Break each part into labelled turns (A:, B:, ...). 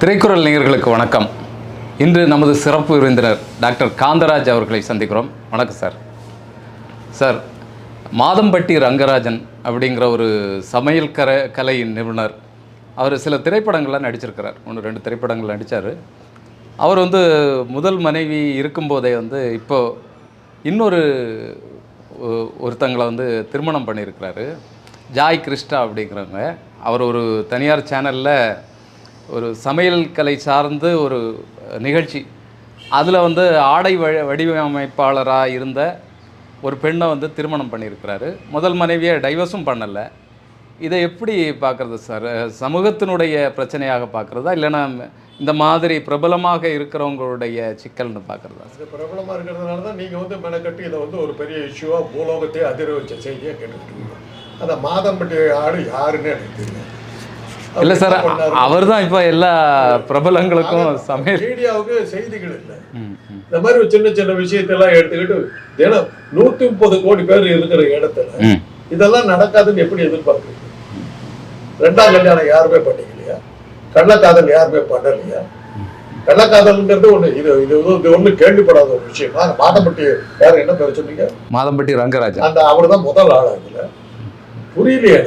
A: திரைக்குறள் நேயர்களுக்கு வணக்கம். இன்று நமது சிறப்பு விருந்தினர் டாக்டர் காந்தராஜ் அவர்களை சந்திக்கிறோம். வணக்கம் சார். சார் மாதம்பட்டி ரங்கராஜன் அப்படிங்கிற ஒரு சமையல் கர கலை நிபுணர் அவர் சில திரைப்படங்கள்லாம் நடிச்சிருக்கிறார். ஒன்று ரெண்டு திரைப்படங்கள் நடித்தார் அவர் வந்து முதல் மனைவி இருக்கும்போதே வந்து இப்போது இன்னொரு ஒருத்தங்களை வந்து திருமணம் பண்ணியிருக்கிறாரு. ஜாய் கிருஷ்ணா அப்படிங்கிறவங்க. அவர் ஒரு தனியார் சேனலில் ஒரு சமையல் கலை சார்ந்து ஒரு நிகழ்ச்சி. அதில் வந்து ஆடை வ வடிவமைப்பாளராக இருந்த ஒரு பெண்ணை வந்து திருமணம் பண்ணியிருக்கிறாரு. முதல் மனைவியை டைவர்ஸும் பண்ணலை. இதை எப்படி பார்க்குறது சார்? சமூகத்தினுடைய பிரச்சனையாக பார்க்குறதா? இல்லைன்னா இந்த மாதிரி பிரபலமாக இருக்கிறவங்களுடைய சிக்கல்னு பார்க்குறதா?
B: இது பிரபலமாக இருக்கிறதுனால தான் நீங்கள் வந்து மெனக்கட்டு இதை வந்து ஒரு பெரிய இஷ்யூவாக பூலோகத்தையே அதிர வச்ச செய்தியாக கேட்டுக்கிட்டு அந்த மாதம்பட்டி ஆடு யாருன்னு எனக்கு தெரியும்
A: இல்லை சார் அவர் தான் இப்போ எல்லா பிரபலங்களுக்கும் சமையல்.
B: மீடியாவுக்கு செய்திகள் இல்லை. இந்த மாதிரி ஒரு சின்ன சின்ன விஷயத்தெல்லாம் எடுத்துக்கிட்டு தினம் நூத்தி முப்பது கோடி பேர் இருக்கிற இடத்துல. இதெல்லாம் நடக்காதுன்னு எப்படி எதிர்பார்க்குறீங்க? ரெண்டாம் கல்யாணம் யாருமே பண்ணிக்கலையா? கள்ளக்காதல் யாருமே பண்ணலையா? கள்ளக்காதல்ங்கிறது ஒண்ணு இது இது இது ஒண்ணு கேள்விப்படாத ஒரு விஷயம். மாதம்பட்டி யார் என்ன பேர் சொன்னீங்க?
A: மாதம்பட்டி ரங்கராஜன்
B: அந்த அவர் தான் முதல் ஆளா இதுல. புரியலையே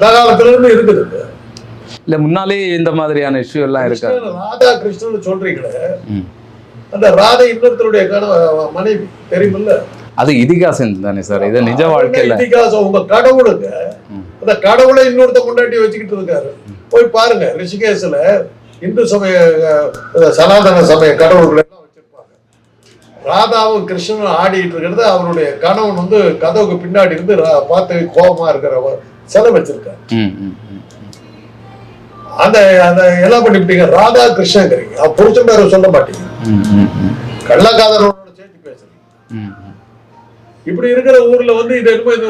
B: எனக்கு அந்த காலத்துல இருந்து இருக்குது.
A: இல்லை முன்னாலே இந்த மாதிரியான இஷ்யூ எல்லாம் இருக்கா?
B: ராதா கிருஷ்ணன் சொல்றீங்களே. அந்த ராதை இன்னொருத்தருடைய மனைவி தெரியுமில்ல?
A: அது இதிகாசம் தானே சார். இது நிஜ வாழ்க்கையில்.
B: இதிகாசம் உங்க கடவுளுங்க.
A: ம்.
B: அந்த கடவுளை இன்னொருத்த கொண்டாட்டி வச்சுக்கிட்டு இருக்காரு. போய் பாருங்க ரிஷிகேஷ்ல இந்து சமய சனாதன சமய கடவுள்களை எல்லாம் வச்சிருப்பாங்க. ராதாவும் கிருஷ்ணனும் ஆடிட்டு இருக்கிறது அவருடைய கணவன் வந்து கதவுக்கு பின்னாடி இருந்து பார்த்து கோபமா இருக்கிற ஒரு சிலை வச்சிருக்காரு
A: ம் ம் ம்.
B: அந்த அந்த என்ன பண்ணிவிட்டீங்க ராதா கிருஷ்ணங்கிறீங்க அவ புருஷன் பேரை சொல்ல மாட்டீங்க.
A: ம் ம் ம்.
B: கள்ளக்காதலோட சேர்த்து பேசுறீங்க
A: ம் ம்.
B: இப்படி இருக்கிற ஊர்ல வந்து இது என்னமோ இது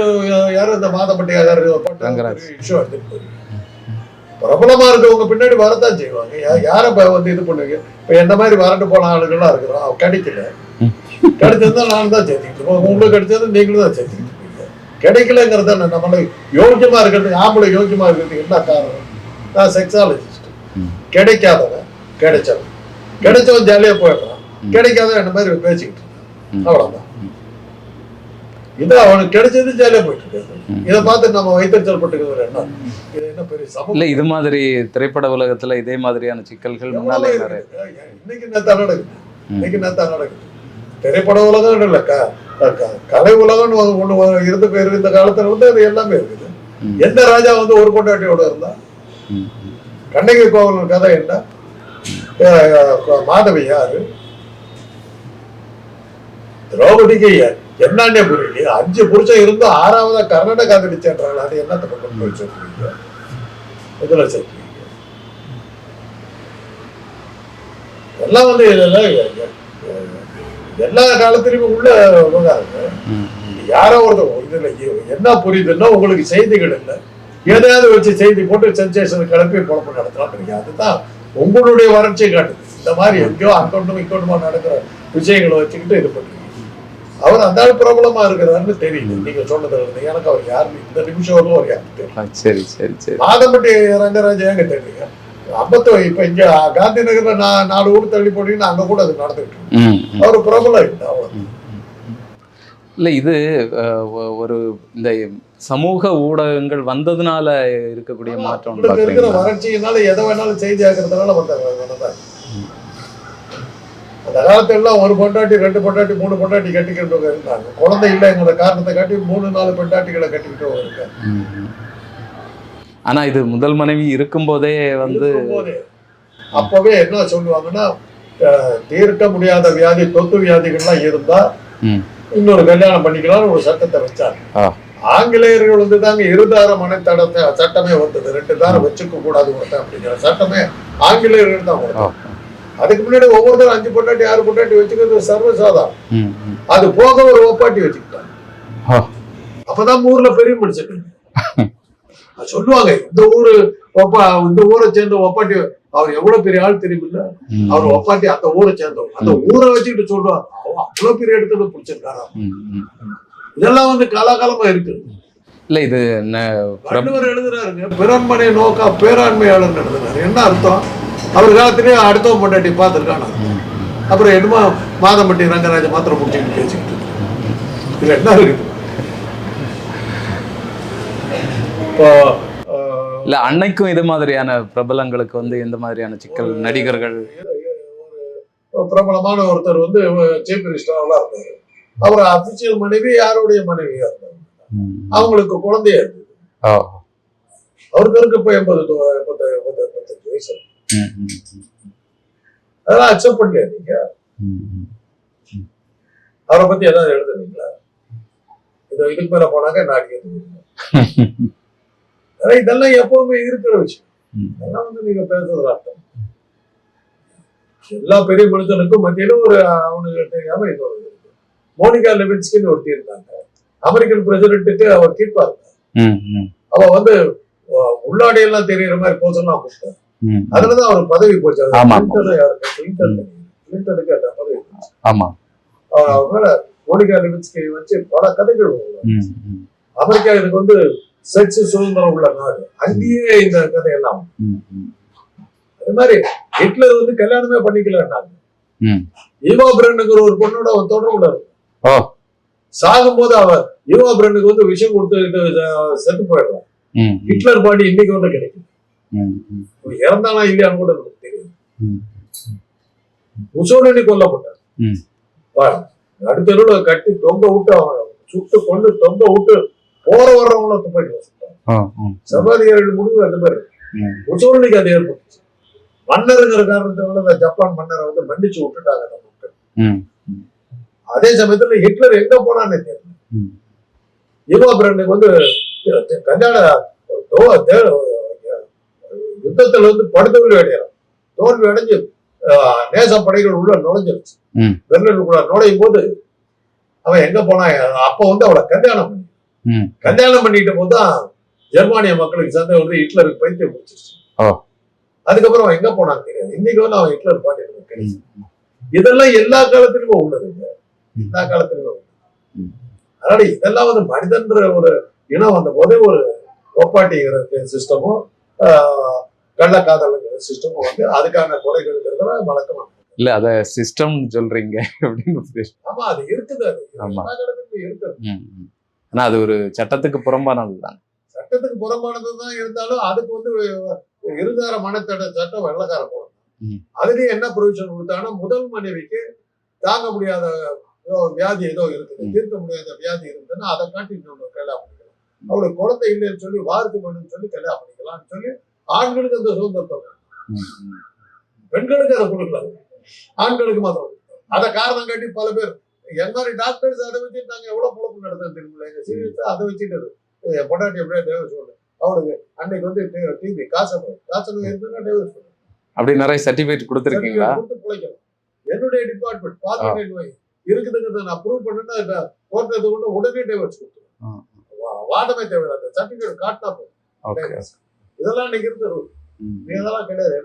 B: யாரும் இந்த மாதப்பட்டியார். இஷ்யூ எடுத்துட்டு போறீங்க பிரபலமா இருக்கவங்க பின்னாடி வரத்தான் செய்வாங்க. யார வந்து இது பண்ணுவீங்க? இப்ப என்ன மாதிரி வரட்டு போன ஆளுங்கள்லாம் இருக்கிறோம். அவன் கிடைக்கல.
A: ம்.
B: கிடைச்சதுன்னா நான் தான் சேர்த்துக்கிட்டு உங்களுக்கு கிடைச்சது நீங்களும் தான் சேர்த்துக்கிட்டு கிடைக்கலங்கிறத நம்மள யோக்கியமா இருக்கிறது ஆம்பளை யோக்கியமா இருக்கிறதுக்கு என்ன காரணம்? நான் செக்ஸாலஜிஸ்ட். கிடைக்காதவன் கிடைச்சவன். கிடைச்சவன் ஜாலியா போயிடுறான். கிடைக்காதவன் என்ன மாதிரி பேசிக்கிட்டு இருக்கான். அவ்வளவுதான். இது அவனுக்கு கிடைச்சது ஜாலியா போயிட்டு இதை பார்த்து நம்ம வைத்தறிச்சல் பட்டுக்கிறது என்ன இது என்ன பெரிய
A: இல்லை இது மாதிரி திரைப்பட உலகத்துல இதே மாதிரியான சிக்கல்கள் முன்னாலே?
B: இன்னைக்கு நேத்தா நடக்குது? இன்னைக்கு நேத்தா நடக்குது? திரைப்பட உலகம் இல்ல க- க- கலை உலகம்னு ஒண்ணு இருந்து இந்த காலத்துல வந்து அது எல்லாமே இருக்குது. எந்த ராஜா வந்து ஒரு பொண்டாட்டியோட இருந்தா? கண்ணகி கோவலன் கதை என்ன? மாதவி யாரு? திரௌபதிக்கு என்னன்னே புரியல அஞ்சு புருஷன் இருந்து ஆறாவதா கர்நாடக காதலிச்சேன்றாங்க அது என்னத்தை கொண்டு போய் சொல்றீங்க? இதுல சொல்றீங்க. எல்லாம் வந்து இதெல்லாம் எல்லா காலத்திலுமே உள்ள விவகாரங்க. யாரோ ஒருத்தர் இதுல என்ன புரியுதுன்னா உங்களுக்கு செய்திகள் இல்லை. எதையாவது வச்சு செய்தி போட்டு சென்சேஷன் கிளப்பி குழப்பம் நடத்தலாம் அதுதான் உங்களுடைய வறட்சியை காட்டுது. இந்த மாதிரி எங்கேயோ அக்கௌண்ட்டும் இக்கௌண்ட்டுமா நடக்கிற விஷயங்களை வச்சுக்கிட்டு இது பண்றீங்க. அவர் அந்த ஆள் பிரபலமா இருக்கிறாருன்னு தெரியுது நீங்க சொன்னதுல இருந்து எனக்கு அவர் யாருன்னு இந்த நிமிஷம் வரலும் அவர் யாருக்கு தெரியும்
A: சரி சரி சரி.
B: மாதம்பட்டி ரங்கராஜ் ஏங்க தெரியுங்க? ஐம்பத்தோ இப்ப இங்க காந்தி நகர்ல நான் நாலு ஊர் தள்ளி போனீங்கன்னா அங்க கூட அது நடந்துகிட்டு
A: ம்
B: அவர் பிரபலம் இல்லை அவ்வளவு
A: இல்லை இது ஒரு இந்த சமூக ஊடகங்கள் வந்ததுனால இருக்கக்கூடிய மாற்றம்
B: இருக்கிற வறட்சியினால எதை வேணாலும் செய்தி ஆக்குறதுனால வந்தாங்க அந்த காலத்துல எல்லாம் ஒரு பொண்டாட்டி ரெண்டு பொண்டாட்டி மூணு பொண்டாட்டி கட்டிக்கிட்டவங்க இருந்தாங்க. குழந்தை இல்லைங்கிற காரணத்தை காட்டி மூணு நாலு பொண்டாட்டிகளை கட்டிக்கிட்டவங்க இருக்காங்க.
A: ஆனா இது முதல் மனைவி இருக்கும்போதே வந்து
B: இருக்கும்போதே. அப்பவே என்ன சொல்லுவாங்கன்னா தீர்க்க முடியாத வியாதி தொத்து வியாதிகள்லாம் இருந்தா இன்னொரு கல்யாணம் பண்ணிக்கலாம்னு ஒரு சட்டத்தை வச்சாங்க. ஆங்கிலேயர்கள் வந்து தாங்க இருதார மனைத்தடத்தை சட்டமே வந்தது. ரெண்டு தாரம் வச்சுக்க கூடாது ஒருத்தன் அப்படிங்கிற சட்டமே ஆங்கிலேயர்கள் தான் அதுக்கு முன்னாடி ஒவ்வொருத்தரும் அஞ்சு பொண்டாட்டி ஆறு பொண்டாட்டி வச்சுக்கிறது சர்வசாதாரணம்.
A: ம் ம்.
B: அது போக ஒரு ஒப்பாட்டி வச்சுக்கிட்டாங்க. அப்பதான் ஊர்ல பெரிய அது சொல்லுவாங்க இந்த ஊரு ஒப்பா இந்த ஊரை சேர்ந்த ஒப்பாட்டி அவர் எவ்வளவு பெரிய ஆள் தெரியுமில்ல. அவர் ஒப்பாட்டி அந்த ஊரை சேர்ந்தவர். அந்த ஊரை வச்சுக்கிட்டு அவன் அவ்வளவு பெரிய இடத்துல பிடிச்சிருக்காரா. இதெல்லாம் வந்து காலாகாலமா இருக்கு.
A: இல்லை இது
B: வள்ளுவர் எழுதுறாருங்க பிறன்மனை நோக்கா பேராண்மையாளர் எழுதுறாரு. என்ன அர்த்தம்? அவர் காலத்திலேயே அடுத்தவன் பொண்டாட்டி பார்த்துருக்கானா? அப்புறம் என்னமோ மாதம்பட்டி ரங்கராஜ மாத்திரம் முடிச்சுட்டு பேசிக்கிட்டு. இதுல என்ன இருக்குது? இப்போ
A: இல்ல அன்னைக்கும் இது மாதிரியான பிரபலங்களுக்கு வந்து இந்த மாதிரியான சிக்கல் நடிகர்கள்.
B: ஒரு பிரபலமான ஒருத்தர் வந்து சீஃப் மினிஸ்டராக இருந்தாரு அவர் அபிஷியல் மனைவி யாருடைய மனைவியா இருந்தார் அவங்களுக்கு குழந்தையா
A: ஓ.
B: அவருக்கு இருக்கு இப்போ எண்பது எண்பத்தஞ்சு வயசு. அதெல்லாம் அக்செப்ட் பண்ணலையா நீங்க. அவரை பத்தி ஏதாவது எழுதுனீங்களா? இது இதுக்கு மேல அடிக்கிறது ஆனா இதெல்லாம் எப்பவுமே இருக்கிற விஷயம்.
A: ம்.
B: அதெல்லாம் வந்து நீங்க பேசுறது அர்த்தம். எல்லா பெரிய மனிதனுக்கும் மத்தியில ஒரு அவனுக்கு தெரியாம இன்னொரு இருக்கு மோனிகா லெவின்ஸ்கின்னு ஒருத்தி இருந்தாங்க அமெரிக்கன் பிரசிடென்ட்டுக்கு அவர் கீப்பா இருந்தா
A: ம், ம்,
B: அவ வந்து உள்ளாடை எல்லாம் தெரியற மாதிரி போசெல்லாம் கொடுத்தா
A: ம்.
B: அதுலதான் அவர் பதவி போச்சு கிளின்டனுக்கு அந்த பதவி
A: ஆமா.
B: அவர் மேல மோனிகா லெவின்ஸ்கி வச்சு பல கதைகள் அமெரிக்கா இதுக்கு வந்து செக்ஸ் சுதந்திரம் உள்ள நாடு. அங்கேயே இந்த கதையெல்லாம். அது மாதிரி ஹிட்லர் வந்து கல்யாணமே பண்ணிக்கலன்னாங்க. ஈவா பிரண்டுங்கிற ஒரு பொண்ணோட அவன் தொடர்புல இருக்கு
A: ஓ.
B: சாகும்போது அவ ஈவா பிரண்டுக்கு வந்து விஷயம் கொடுத்துட்டு அஹ், செத்து போயிடுறான். ஹிட்லர் பாடி இன்னைக்கு வந்து கிடைக்கும் இறந்தானா இல்லையான்னு கூட நமக்கு தெரியும். முசோலினி கொல்லப்பட்டார். பாரு, நடுத்தெருவுல கட்டி தொங்க விட்டு அவன் சுட்டு கொண்டு தொங்க விட்டு போற வர்றவங்கள துப்பாக்கி சர்வாதிகாரிகள் முடிவு அந்த மாதிரி. முசோலினிக்கு அது ஏற்பட்டுச்சு மன்னருங்கிற காரணத்தினால இந்த ஜப்பான் மன்னரை வந்து மன்னிச்சு விட்டுட்டாங்க நம்ம அதே சமயத்துல ஹிட்லர் எங்க போனான்னு தெரியல. ஈவா பிரண்டுக்கு வந்து தே- யுத்தத்துல வந்து படுதோல்வி அடையலாம் தோல்வி அடைஞ்சு நேச படைகள் உள்ள நுழைஞ்சிருச்சு.
A: ம்.
B: பெர்லினுக்குள்ள நுழையும் போது அவன் எங்க போனான்? அப்ப வந்து அவளை கல்யாணம் பண்ணி. கல்யாணம் பண்ணிட்ட போதுதான் ஜெர்மானிய மக்களுக்கு சந்தை வந்து ஹிட்லருக்கு பைத்தியம் முடிச்சிருச்சு. அதுக்கப்புறம் அவன் எங்க போனான்னு தெரியாது இன்னைக்கு வந்து அவன் ஹிட்லர் பாட்டி
A: ம்.
B: இதெல்லாம் எல்லா காலத்திலுமே உள்ளதுங்க
A: ம்.
B: எல்லா காலத்திலுமே உள்ளது. அதனால இதெல்லாம் வந்து மனிதன்ற ஒரு இனம் வந்த போதே ஒரு ஒப்பாட்டிங்கிற சிஸ்டமும் கள்ளக்காதலுங்கிற சிஸ்டமும் வந்து அதுக்கான கொலைகளுங்கிறதுல வழக்கமா
A: இல்ல அத சிஸ்டம் சொல்றீங்க அப்படின்னு.
B: ஆமா அது இருக்குது அது. எல்லா காலத்திலுமே இருக்குது.
A: ஆனா அது ஒரு சட்டத்துக்கு புறம்பானதுதான்
B: சட்டத்துக்கு புறம்பானது தான் இருந்தாலும் அதுக்கு வந்து இருதார மனத்தட சட்டம் வெள்ளக்கார போடும்
A: ம்.
B: அதுலயும் என்ன ப்ரொவிஷன் கொடுத்தாங்கன்னா முதல் மனைவிக்கு தாங்க முடியாத வியாதி ஏதோ இருக்குது. தீர்க்க முடியாத வியாதி இருந்ததுன்னா அதை காட்டி இன்னொன்று கல்யாணம் பண்ணிக்கலாம் அவளுக்கு குழந்தை இல்லைன்னு சொல்லி வாரிசு பண்ணுன்னு சொல்லி கல்யாணம் பண்ணிக்கலாம்னு சொல்லி ஆண்களுக்கு அந்த சுதந்திரத்தை. பெண்களுக்கு அதை கொடுக்கல ஆண்களுக்கு மாத்திரம். அதை காரணம் காட்டி பல பேர் என் மாதிரி டாக்டர்ஸ் அதை வச்சுட்டு நாங்க எவ்வளவு பொழப்பு நடத்தோம் தெரியுமில்ல எங்க சீரியஸா அதை வச்சுட்டு என் பொண்டாட்டி எப்படியா டேவர்ஸ் சொல்லு அவளுக்கு அன்னைக்கு வந்து டிவி காசு காசு இருந்ததுன்னா டேவர்ஸ் சொல்லு
A: அப்படி நிறைய சர்டிபிகேட் கொடுத்துருக்கீங்களா?
B: கொடுத்து பிழைக்கணும். என்னுடைய டிபார்ட்மெண்ட் பாத்துக்கிட்டே நோய் இருக்குதுங்கிறத நான் ப்ரூவ் பண்ணுன்னா கோர்ட்டு கொண்டு உடனே டேவர்ஸ். கொடுத்துருவேன் வாதமே தேவை அந்த சர்டிபிகேட் காட்டினா போதும். இதெல்லாம் இன்னைக்கு இருந்த ரூல். இதெல்லாம் கிடையாது.